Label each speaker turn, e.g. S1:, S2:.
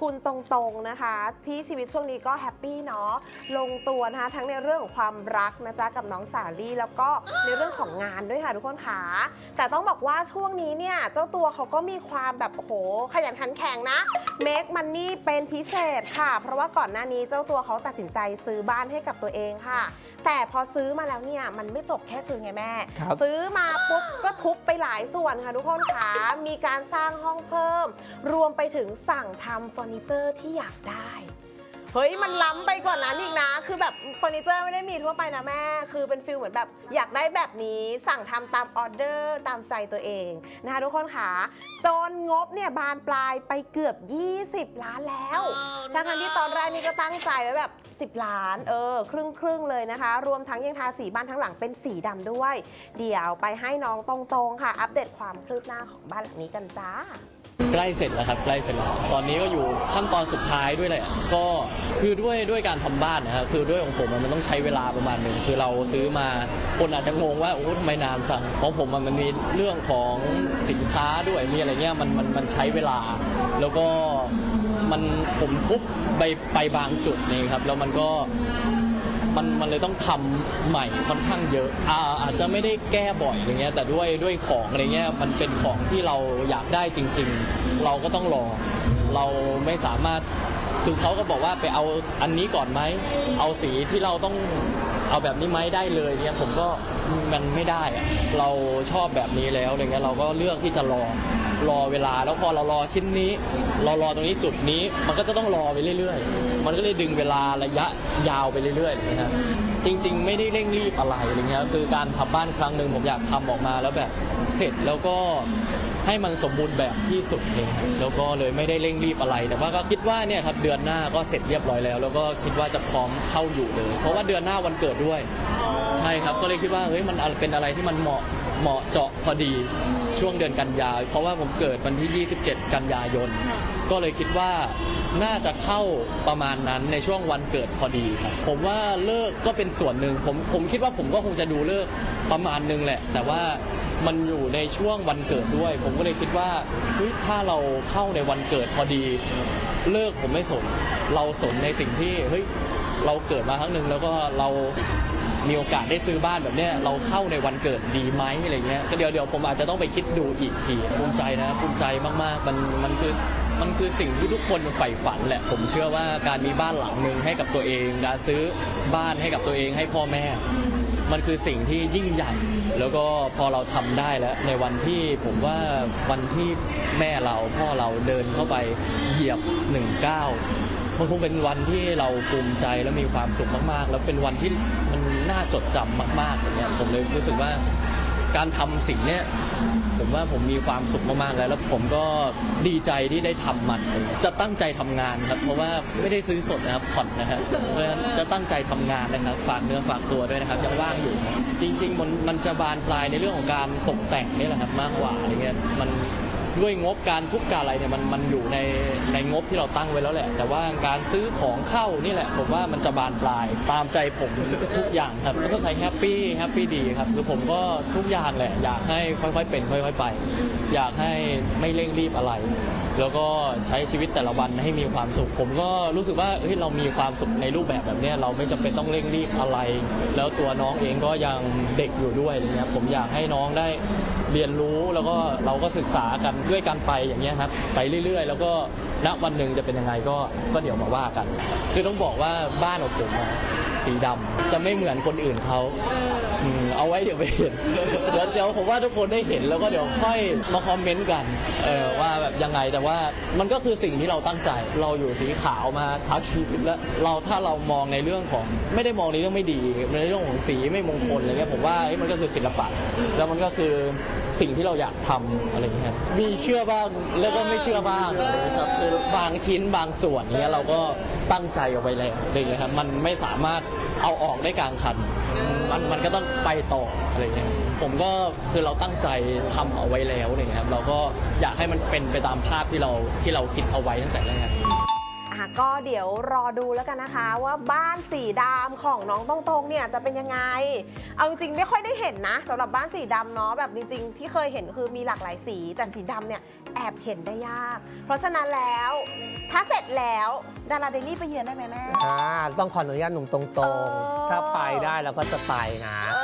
S1: คุณตรงๆนะคะ ที่ชีวิตช่วงนี้ก็แฮปปี้เนาะลงตัวนะคะทั้งในเรื่องของความรักนะจ๊ะกับน้องสาลี่แล้วก็ในเรื่องของงานด้วยค่ะทุกคนค่ะแต่ต้องบอกว่าช่วงนี้เนี่ยเจ้าตัวเขาก็มีความแบบโอ้โหขยันขันแข็งนะ make money เป็นพิเศษค่ะ เพราะว่าก่อนหน้านี้เจ้าตัวเขาตัดสินใจซื้อบ้านให้กับตัวเองค่ะ แต่พอซื้อมาแล้วเนี่ยมันไม่จบแค่ซื้อไงแม่
S2: ครับ
S1: ซื้อมาปุ๊บก็ทุบไปหลายส่วนค่ะทุกคนค่ะมีการสร้างห้องเพิ่ม รวมไปถึงสั่งทำเฟอร์นิเจอร์ที่อยากได้ เฮ้ยมันล้ำไปกว่านั้นอีกนะ คือแบบเฟอร์นิเจอร์ไม่ได้มีทั่วไปนะแม่ คือเป็นฟิลเหมือนแบบ อยากได้แบบนี้สั่งทำตามออเดอร์ตามใจตัวเองนะคะทุกคนค่ะจนงบเนี่ยบานปลายไปเกือบ 20 ล้านแล้วทั้งๆที่ตอนแรกนี่ก็ตั้งใจไว้แบบ 10 ล้าน เออ ครึ่งครึ่งๆเลยนะคะ รวมทั้งยังทาสีบ้านทั้งหลังเป็นสีดำด้วย เดี๋ยวไปให้น้องตรงๆค่ะ อัปเดตความคืบหน้าของบ้านหลังนี้กันจ้า
S3: ใกล้เสร็จแล้วครับใกล้เสร็จแล้วตอนนี้ก็อยู่ขั้นตอนสุดท้ายด้วยแหละก็คือด้วยด้วยการทำบ้านนะครับคือด้วยของผมอะมันต้องใช้เวลาประมาณหนึ่งคือเราซื้อมาคนอาจจะงงว่าโอ้ทำไมนานจังเพราะผมอะมันมีเรื่องของสินค้าด้วยมีอะไรเงี้ยมันมันมันใช้เวลา แล้วก็มันผมทุบไปไปบางจุดนี่ครับแล้วมันก็ มันมันเลยต้องทำใหม่ค่อนข้างเยอะอาอาจจะไม่ได้แก้บ่อยอะไรเงี้ยแต่ด้วยด้วยของอะไรเงี้ยมันเป็นของที่เราอยากได้จริง ๆ เราก็ต้องรอ เราไม่สามารถคือเขาก็บอกว่าไปเอาอันนี้ก่อนไหมเอาสีที่เราต้องเอาแบบนี้ไหมได้เลยเนี่ยผมก็มันไม่ได้อะเราชอบแบบนี้แล้วอะไรเงี้ยเราก็เลือกที่จะรอ รอเวลาแล้วพอเรารอชิ้นนี้ เรารอตรงนี้จุดนี้ มันก็จะต้องรอไปเรื่อยๆ มันก็เลยดึงเวลาระยะยาวไปเรื่อยๆนะครับจริง ๆ ไม่ได้เร่งรีบอะไรอะไรเงี้ยคือการทำบ้านครั้งหนึ่งผมอยากทำออกมาแล้วแบบเสร็จแล้วก็ให้มันสมบูรณ์แบบที่สุดเลยแล้วก็เลยไม่ได้เร่งรีบอะไร แต่ว่าก็คิดว่าเนี่ยครับเดือนหน้าก็เสร็จเรียบร้อยแล้ว แล้วก็คิดว่าจะพร้อมเข้าอยู่เลย เพราะว่าเดือนหน้าวันเกิดด้วย ใช่ครับก็เลยคิดว่าเฮ้ยมันเป็นอะไรที่มันเหมาะ เหมาะเจาะพอดีช่วงเดือนกันยา เพราะว่าผมเกิดวันที่ 27 กันยายนก็เลยคิดว่าน่าจะเข้าประมาณนั้นในช่วงวันเกิดพอดีครับผมว่าเลิกก็เป็นส่วนหนึ่งผมผมคิดว่าผมก็คงจะดูเลิกประมาณนึงแหละ แต่ว่ามันอยู่ในช่วงวันเกิดด้วย ผมก็เลยคิดว่าเฮ้ยถ้าเราเข้าในวันเกิดพอดี เลิกผมไม่สน เราสนในสิ่งที่เฮ้ยเราเกิดมาครั้งหนึ่งแล้วก็เรา มีโอกาสได้ซื้อบ้านแบบเนี้ยเราเข้าในวันเกิดดีไหมอะไรเงี้ยก็เดี๋ยวเดี๋ยวผมอาจจะต้องไปคิดดูอีกทีภูมิใจนะภูมิใจมากๆมันมันคือมันคือสิ่งที่ทุกคนใฝ่ฝันแหละ ผมเชื่อว่าการมีบ้านหลังหนึ่งให้กับตัวเองการซื้อบ้านให้กับตัวเองให้พ่อแม่ มันคือสิ่งที่ยิ่งใหญ่ แล้วก็พอเราทำได้แล้ว ในวันที่ผมว่าวันที่แม่เราพ่อเราเดินเข้าไปเหยียบหนึ่งก้าว มันคงเป็นวันที่เราภูมิใจและมีความสุขมากๆ แล้วเป็นวันที่มันน่าจดจำมากๆอย่างเงี้ยผมเลยรู้สึกว่าการทำสิ่งเนี้ยผมว่าผมมีความสุขมากๆแล้ว แล้วผมก็ดีใจที่ได้ทำมัน จะตั้งใจทำงานครับ เพราะว่าไม่ได้ซื้อสดนะครับผ่อนนะครับเพราะฉะนั้นจะตั้งใจทำงานนะครับฝากเนื้อฝากตัวด้วยนะครับยังว่างอยู่ จริง ๆ มันมันจะบานปลายในเรื่องของการตกแต่งนี่แหละครับมากกว่าอะไรเงี้ยมัน ด้วยงบการทุบการอะไรเนี่ยมันมันอยู่ในในงบที่เราตั้งไว้แล้วแหละ แต่ว่าการซื้อของเข้านี่แหละ ผมว่ามันจะบานปลายตามใจผมทุกอย่างครับก็ไทยแฮปปี้แฮปปี้ดีครับคือผมก็ทุกอย่างแหละ อยากให้ค่อยๆเป็นค่อยๆไป อยากให้ไม่เร่งรีบอะไร แล้วก็ใช้ชีวิตแต่ละวันให้มีความสุข ผมก็รู้สึกว่าเฮ้ยเรามีความสุขในรูปแบบแบบนี้เราไม่จำเป็นต้องเร่งรีบอะไร แล้วตัวน้องเองก็ยังเด็กอยู่ด้วยอะไรเงี้ยผมอยากให้น้องได้เรียนรู้แล้วก็เราก็ศึกษากันด้วยกันไปอย่างเงี้ยครับไปเรื่อย ๆ แล้วก็ณวันหนึ่งจะเป็นยังไงก็ก็เดี๋ยวมาว่ากัน คือต้องบอกว่าบ้านของผมอะสีดำจะไม่เหมือนคนอื่นเขาอืมเอาไว้เดี๋ยวไปเห็นเดี๋ยวเดี๋ยวผมว่าทุกคนได้เห็นแล้วก็เดี๋ยวค่อยมาคอมเมนต์กันเออว่าแบบยังไงแต่ว่ามันก็คือสิ่งที่เราตั้งใจ เราอยู่สีขาวมาทั้งชีวิตแล้วเราถ้าเรามองในเรื่องของไม่ได้มองในเรื่องไม่ดีในเรื่องของสีไม่มงคลอะไรเงี้ยผมว่าเอ้ยมันก็คือศิลปะ แล้วมันก็คือสิ่งที่เราอยากทำอะไรเงี้ยมีเชื่อบ้างแล้วก็ไม่เชื่อบ้างครับคือบางชิ้นบางส่วนเนี้ยเราก็ตั้งใจเอาไว้แล้วอะไรเงี้ยครับมันไม่สามารถเอาออกได้กลางคัน มันมันก็ต้องไปต่ออะไรเงี้ยผมก็คือเราตั้งใจทำเอาไว้แล้วอะไรเงี้ยครับเราก็อยากให้มันเป็นไปตามภาพที่เราที่เราคิดเอาไว้ตั้งแต่แรก
S1: ก็เดี๋ยวรอดูแล้วกันนะคะว่าบ้านสีดำของน้องตรงๆเนี่ยจะเป็นยังไง เอาจริงๆไม่ค่อยได้เห็นนะสำหรับบ้านสีดำเนาะแบบจริง ๆ ที่เคยเห็นคือมีหลากหลายสี แต่สีดำเนี่ยแอบเห็นได้ยาก เพราะฉะนั้นแล้วถ้าเสร็จแล้วดาราเดลี่ไปเยือนได้ไหมแม่
S2: อ่าต้องขออนุญาตหนุ่มตรง
S1: เออ
S2: ๆถ้าไปได้เราก็จะไปนะ
S1: เอ